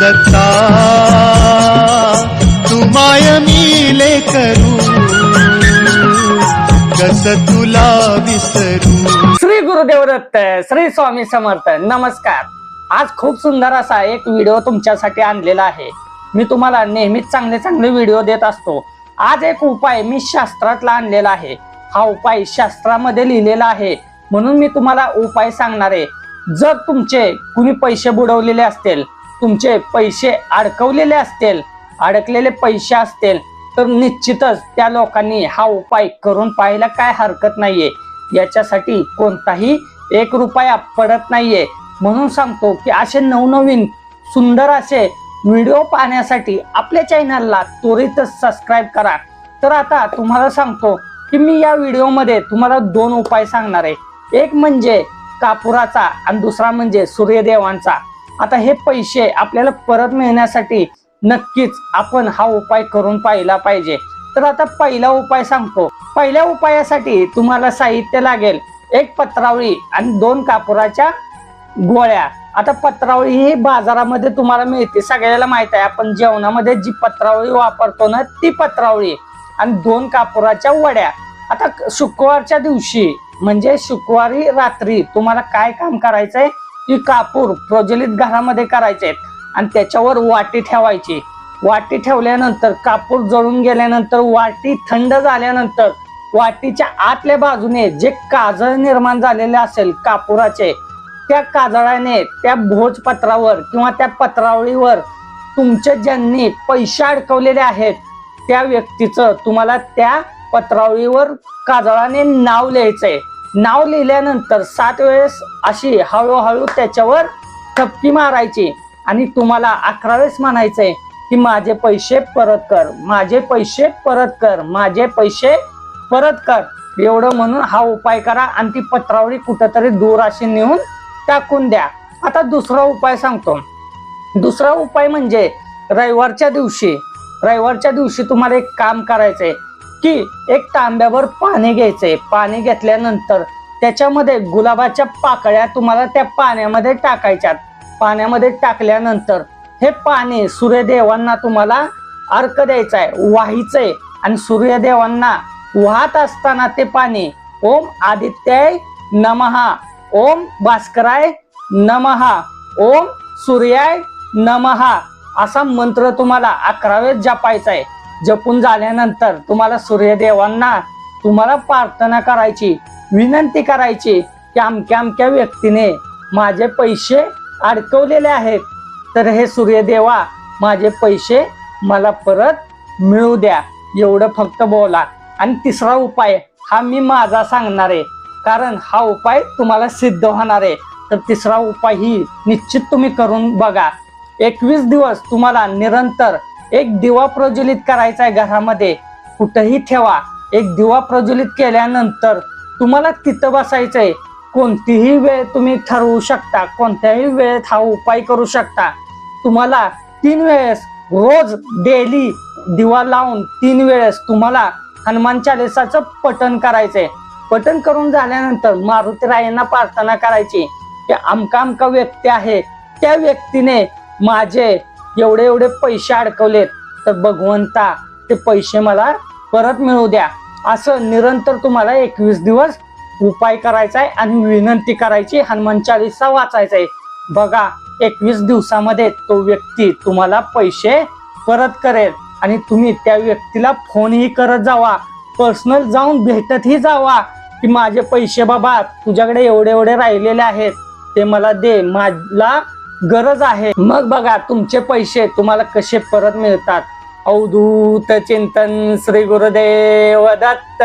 दत्ता तुमाय मिले करू कस तुला विसरू. श्री गुरुदेव दत्त श्री स्वामी समर्थ नमस्कार. आज खूप सुंदर असा एक व्हिडिओ तुमच्यासाठी आणलेला आहे. मी तुम्हाला नेहमीच चांगले चांगले व्हिडिओ देत असतो. आज एक उपाय मी शास्त्रातला आणलेला आहे. हा उपाय शास्त्रामध्ये लिहिलेला आहे. म्हणून मी तुम्हाला उपाय सांगणार आहे. जर तुमचे कुणी पैसे बुडवलेले असतील तुमचे पैसे अडकवलेले असतील अडकलेले पैसे असतील तर निश्चितच त्या लोकांनी हा उपाय करून पाहायला काय हरकत नाहीये. याच्यासाठी कोणताही एक रुपया पडत नाहीये. म्हणून सांगतो की असे नवनवीन सुंदर असे व्हिडिओ पाहण्यासाठी आपल्या चॅनलला त्वरितच सबस्क्राईब करा. तर आता तुम्हाला सांगतो की मी या व्हिडिओमध्ये तुम्हाला दोन उपाय सांगणार आहे. एक म्हणजे कापुराचा आणि दुसरा म्हणजे सूर्यदेवांचा. आता हे पैसे आपल्याला परत मिळण्यासाठी नक्कीच आपण हा उपाय करून पाहिला पाहिजे. तर आता पहिला उपाय सांगतो. पहिल्या उपायासाठी तुम्हाला साहित्य लागेल. एक पत्रावळी आणि दोन कापुराच्या गोळ्या. आता पत्रावळी ही बाजारामध्ये तुम्हाला मिळते. सगळ्याला माहीत आहे. आपण जेवणामध्ये जी पत्रावळी वापरतो ना ती पत्रावळी आणि दोन कापुराच्या वड्या. आता शुक्रवारच्या दिवशी म्हणजे शुक्रवारी रात्री तुम्हाला काय काम करायचंय? की कापूर प्रज्वलित घरामध्ये करायचे आणि त्याच्यावर वाटी ठेवायची. वाटी ठेवल्यानंतर कापूर जळून गेल्यानंतर वाटी थंड झाल्यानंतर वाटीच्या आतल्या बाजूने जे काजळ निर्माण झालेले असेल कापुराचे त्या काजळाने त्या भोजपत्रावर किंवा त्या पत्रावळीवर तुमचे ज्यांनी पैसे अडकवलेले आहेत त्या व्यक्तीचं तुम्हाला त्या पत्रावळीवर काजळाने नाव लिहायचंय. नाव लिहिल्यानंतर सात वेळेस अशी हळूहळू त्याच्यावर ठपकी मारायची. आणि तुम्हाला अकरा वेळेस म्हणायचंय की माझे पैसे परत कर माझे पैसे परत कर माझे पैसे परत कर. एवढं म्हणून हा उपाय करा आणि ती पत्रावळी कुठंतरी दूर अशी नेऊन टाकून द्या. आता दुसरा उपाय सांगतो. दुसरा उपाय म्हणजे रविवारच्या दिवशी रविवारच्या दिवशी तुम्हाला एक काम करायचंय. की एक तांब्यावर पाणी घ्यायचंय. पाणी घेतल्यानंतर त्याच्यामध्ये गुलाबाच्या पाकळ्या तुम्हाला त्या पाण्यामध्ये टाकायच्यात. पाण्यामध्ये टाकल्यानंतर हे पाणी सूर्यदेवांना तुम्हाला अर्क द्यायचा आहे वाहीचंय. आणि सूर्यदेवांना वाहत असताना ते पाणी ओम आदित्याय नमहा ओम भास्कराय नमहा ओम सूर्याय नमहा असा मंत्र तुम्हाला अकरावेत जपायचा आहे जपून झाल्यानंतर तुम्हाला सूर्यदेवांना तुम्हाला प्रार्थना करायची विनंती करायची की अमक्या अमक्या व्यक्तीने माझे पैसे अडकवलेले आहेत. तर हे सूर्यदेवा माझे पैसे मला परत मिळू द्या. एवढं फक्त बोला. आणि तिसरा उपाय हा मी माझा सांगणार आहे. कारण हा उपाय तुम्हाला सिद्ध होणार आहे. तर तिसरा उपाय ही निश्चित तुम्ही करून बघा. एकवीस दिवस तुम्हाला निरंतर एक दिवा प्रज्वलित करायचा आहे घरामध्ये. कुठंही ठेवा. एक दिवा प्रज्वलित केल्यानंतर तुम्हाला तिथं बसायचंय. कोणतीही वेळ तुम्ही ठरवू शकता. कोणत्याही वेळेत हा उपाय करू शकता. तुम्हाला तीन वेळेस रोज डेली दिवा लावून तीन वेळेस तुम्हाला हनुमान चालिसाचं पठण करायचंय. पठण करून झाल्यानंतर मारुतीरायांना प्रार्थना करायची. की आमका आमका व्यक्ती आहे. त्या व्यक्तीने माझे एवढे एवढे पैसे अडकवलेत तर भगवंता ते पैसे मला परत मिळू द्या. असं निरंतर तुम्हाला एकवीस दिवस उपाय करायचा आहे आणि विनंती करायची हनुमान चालीसा वाचायचा आहे बघा एकवीस दिवसामध्ये तो व्यक्ती तुम्हाला पैसे परत करेल आणि तुम्ही त्या व्यक्तीला फोनही करत जावा पर्सनल जाऊन भेटतही जावा की माझे पैसे बाबा तुझ्याकडे एवढे एवढे राहिलेले आहेत ते मला दे मला गरज आहे. मग बघा तुमचे पैसे तुम्हाला कसे परत मिळतात? अवधूत चिंतन श्री गुरुदेव दत्त.